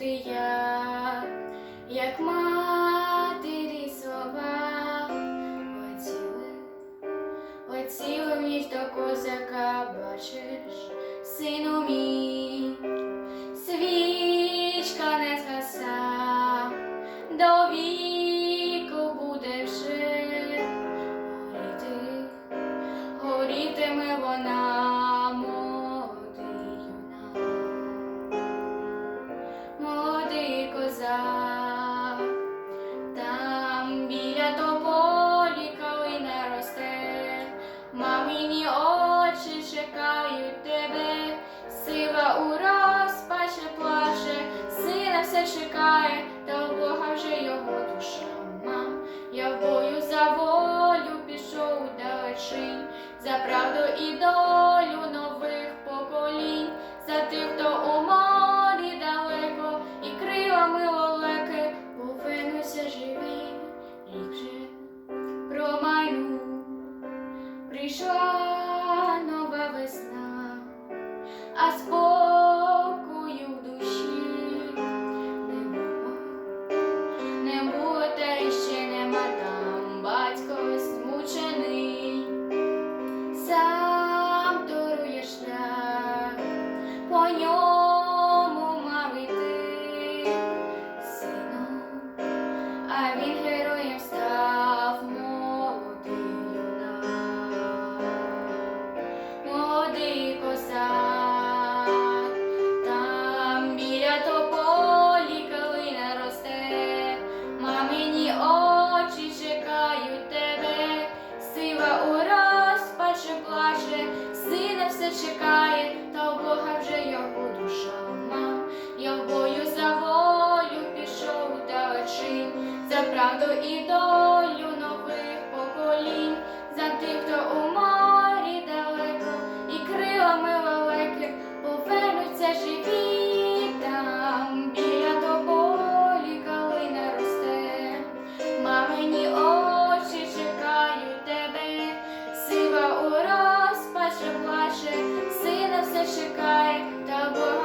почути я, як матері слова, оціли, оціли мені до козака, бачиш, сину мій, свічка не згаса, до віку буде вже горіти, горітиме вона, чекає, та у Бога вже його душа. Мам, я в бою за волю пішов далечінь, за правду і долю нових поколінь, за тих, хто у морі далеко, і крилами лелеки повернуться живі, рік же промайнув. Прийшла нова весна, а все чекає, та у Бога вже його душа одна. Я в бою за волю пішов далечінь, за правду і долю чекай та.